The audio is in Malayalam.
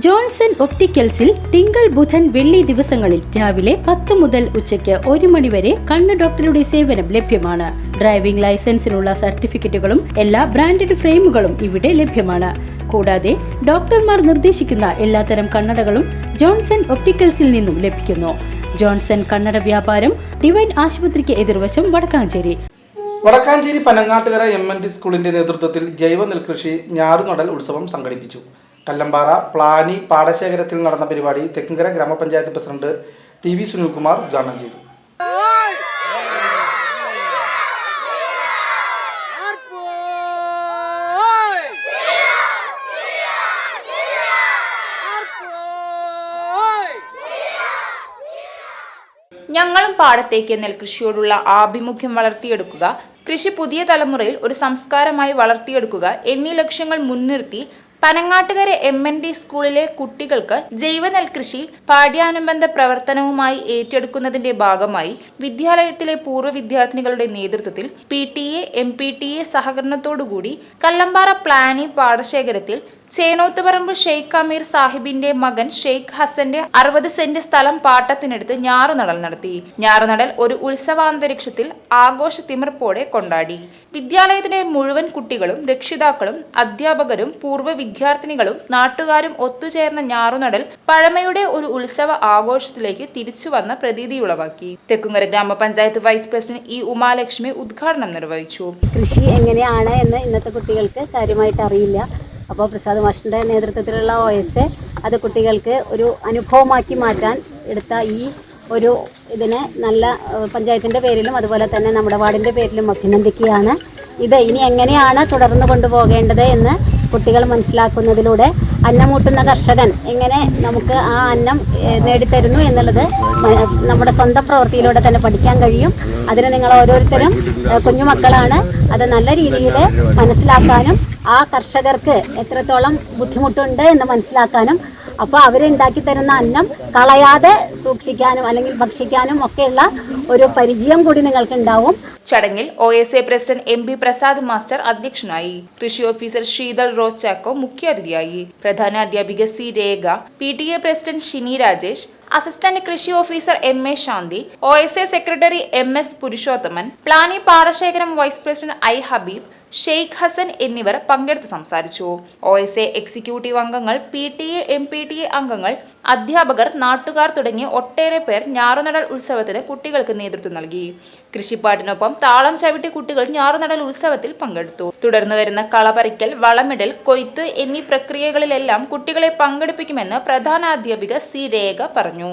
ജോൺസൺ ഒപ്റ്റിക്കൽസിൽ തിങ്കൾ ബുധൻ വെള്ളി ദിവസങ്ങളിൽ രാവിലെ പത്ത് മുതൽ ഉച്ചയ്ക്ക് ഒരു മണിവരെ കണ്ണ് ഡോക്ടറുടെ സേവനം ലഭ്യമാണ്. ഡ്രൈവിംഗ് ലൈസൻസിനുള്ള സർട്ടിഫിക്കറ്റുകളും എല്ലാ ബ്രാൻഡഡ് ഫ്രെയിമുകളും ഇവിടെ ലഭ്യമാണ്. കൂടാതെ ഡോക്ടർമാർ നിർദ്ദേശിക്കുന്ന എല്ലാത്തരം കണ്ണടകളും ജോൺസൺ ഒപ്റ്റിക്കൽസിൽ നിന്നും ലഭിക്കുന്നു. ജോൺസൺ കണ്ണട വ്യാപാരം ഡിവൈൻ ആശുപത്രിക്ക് എതിർവശം Vadakkanchery. Vadakkanchery Panangattukara M N D സ്കൂളിന്റെ നേതൃത്വത്തിൽ ജൈവ നെൽകൃഷി ഞാറുനടൽ ഉത്സവം സംഘടിപ്പിച്ചു. കല്ലമ്പാറ പ്ലാനി പാടശേഖരത്തിൽ നടന്ന പരിപാടി തെക്കുംകര ഗ്രാമപഞ്ചായത്ത് പ്രസിഡന്റ് ടി വി സുനിൽകുമാർ ഉദ്ഘാടനം ചെയ്തു. ഞങ്ങളും പാടത്തേക്ക് നെൽകൃഷിയോടുള്ള ആഭിമുഖ്യം വളർത്തിയെടുക്കുക കൃഷി പുതിയ തലമുറയിൽ ഒരു സംസ്കാരമായി വളർത്തിയെടുക്കുക എന്നീ ലക്ഷ്യങ്ങൾ മുൻനിർത്തി പനങ്ങാട്ടുകര എം സ്കൂളിലെ കുട്ടികൾക്ക് ജൈവ നെൽകൃഷി പാഠ്യാനുബന്ധ പ്രവർത്തനവുമായി ഏറ്റെടുക്കുന്നതിന്റെ ഭാഗമായി വിദ്യാലയത്തിലെ പൂർവ വിദ്യാർത്ഥിനികളുടെ നേതൃത്വത്തിൽ P T A M P T A സഹകരണത്തോടുകൂടി Kallambara പ്ലാനി പാടശേഖരത്തിൽ ചേനോത്തുപറമ്പ് ഷെയ്ഖ് അമീർ സാഹിബിന്റെ മകൻ ഷെയ്ഖ് ഹസന്റെ അറുപത് സെന്റ് സ്ഥലം പാട്ടത്തിനെടുത്ത് ഞാറുനടൽ നടത്തി. ഞാറുനടൽ ഒരു ഉത്സവാന്തരീക്ഷത്തിൽ ആഘോഷ തിമിർപ്പോടെ കൊണ്ടാടി. വിദ്യാലയത്തിലെ മുഴുവൻ കുട്ടികളും രക്ഷിതാക്കളും അധ്യാപകരും പൂർവ വിദ്യാർത്ഥിനികളും നാട്ടുകാരും ഒത്തുചേർന്ന ഞാറുനടൽ പഴമയുടെ ഒരു ഉത്സവ ആഘോഷത്തിലേക്ക് തിരിച്ചു വന്ന പ്രതീതി ഉളവാക്കി. തെക്കുങ്ങര ഗ്രാമപഞ്ചായത്ത് വൈസ് പ്രസിഡന്റ് ഇ ഉമാലക്ഷ്മി ഉദ്ഘാടനം നിർവഹിച്ചു. കൃഷി എങ്ങനെയാണ് എന്ന് ഇന്നത്തെ കുട്ടികൾക്ക് കാര്യമായിട്ട് അറിയില്ല. അപ്പോൾ പ്രസാദ് മാഷിന്റെ നേതൃത്വത്തിലുള്ള ഒ എസ് അത് കുട്ടികൾക്ക് ഒരു അനുഭവമാക്കി മാറ്റാൻ എടുത്ത ഈ ഒരു ഇതിനെ നല്ല പഞ്ചായത്തിന്റെ പേരിലും അതുപോലെ തന്നെ നമ്മുടെ വാർഡിന്റെ പേരിലും അഭിനന്ദിക്കുകയാണ്. ഇത് ഇനി എങ്ങനെയാണ് തുടർന്ന് കൊണ്ടുപോകേണ്ടത് എന്ന് കുട്ടികൾ മനസ്സിലാക്കുന്നതിലൂടെ അന്നമൂട്ടുന്ന കർഷകൻ എങ്ങനെ നമുക്ക് ആ അന്നം നേടിത്തരുന്നു എന്നുള്ളത് നമ്മുടെ സ്വന്തം പ്രവൃത്തിയിലൂടെ തന്നെ പഠിക്കാൻ കഴിയും. അതിന് നിങ്ങൾ ഓരോരുത്തരും കുഞ്ഞുമക്കളാണ്. അത് നല്ല രീതിയിൽ മനസ്സിലാക്കാനും ആ കർഷകർക്ക് എത്രത്തോളം ബുദ്ധിമുട്ടുണ്ട് എന്ന് മനസ്സിലാക്കാനും അപ്പോൾ അവരുണ്ടാക്കി തരുന്ന അന്നം കളയാതെ സൂക്ഷിക്കാനും അല്ലെങ്കിൽ ഭക്ഷിക്കാനും ഒക്കെയുള്ള ഒരു പരിചയം കൂടി നിങ്ങൾക്ക് ഉണ്ടാവും ചടങ്ങിൽ O S A president M P Prasad master അധ്യക്ഷനായി. കൃഷി ഓഫീസർ ശ്രീതൾ റോസ് ചാക്കോ മുഖ്യാതിഥിയായി. പ്രധാന അധ്യാപിക C Rekha P T A president Shini Rajesh assistant കൃഷി officer M A Shanthi O S A secretary M S Purushothaman പ്ലാനി പാറശേഖരം vice president I Habeeb Sheikh Hasan എന്നിവർ പങ്കെടുത്ത് സംസാരിച്ചു. ഒ എസ് എ എക്സിക്യൂട്ടീവ് അംഗങ്ങൾ P T A M P T A അംഗങ്ങൾ അധ്യാപകർ നാട്ടുകാർ തുടങ്ങി ഒട്ടേറെ പേർ ഞാറുനടൽ ഉത്സവത്തിന് കുട്ടികൾക്ക് നേതൃത്വം നൽകി. കൃഷിപ്പാട്ടിനൊപ്പം താളം ചവിട്ടി കുട്ടികൾ ഞാറുനടൽ ഉത്സവത്തിൽ പങ്കെടുത്തു. തുടർന്ന് വരുന്ന കളപറിക്കൽ വളമിടൽ കൊയ്ത്ത് എന്നീ പ്രക്രിയകളിലെല്ലാം കുട്ടികളെ പങ്കെടുപ്പിക്കുമെന്ന് പ്രധാന അധ്യാപിക സി രേഖ പറഞ്ഞു.